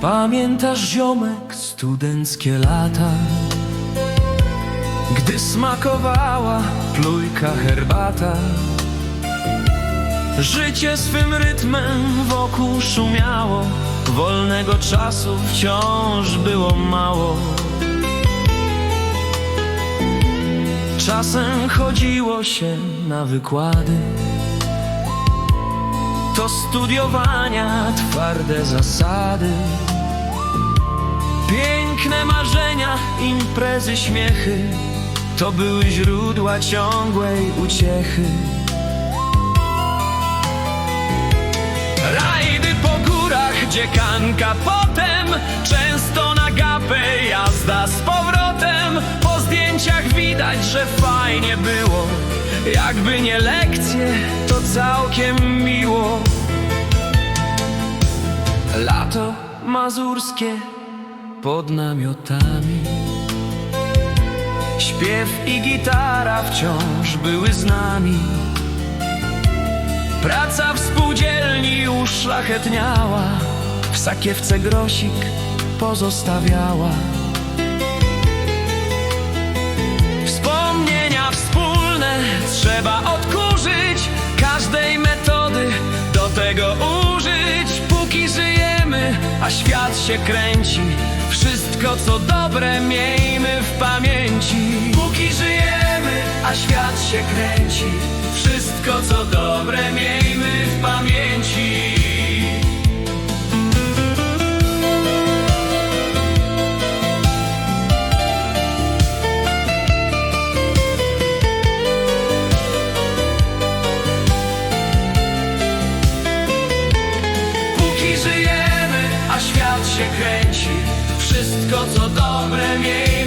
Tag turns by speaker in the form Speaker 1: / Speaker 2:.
Speaker 1: Pamiętasz ziomek studenckie lata? Gdy smakowała plujka herbata? Życie swym rytmem wokół szumiało. Wolnego czasu wciąż było mało. Czasem chodziło się na wykłady To studiowania, twarde zasady. Piękne marzenia, imprezy, śmiechy. To były źródła ciągłej uciechy. Rajdy po górach, dziekanka potem. Często na gapę jazda z powrotem. Po zdjęciach widać, że fajnie było Jakby nie lekcje, to całkiem miło. Lato mazurskie pod namiotami. Śpiew i gitara wciąż były z nami. Praca w spółdzielni uszlachetniała W sakiewce grosik pozostawiała a świat się kręci. Wszystko co dobre miejmy w pamięci. Póki żyjemy, a świat się kręci. Wszystko co dobre miejmy w pamięci. Świat się kręci. Wszystko co dobre pamięci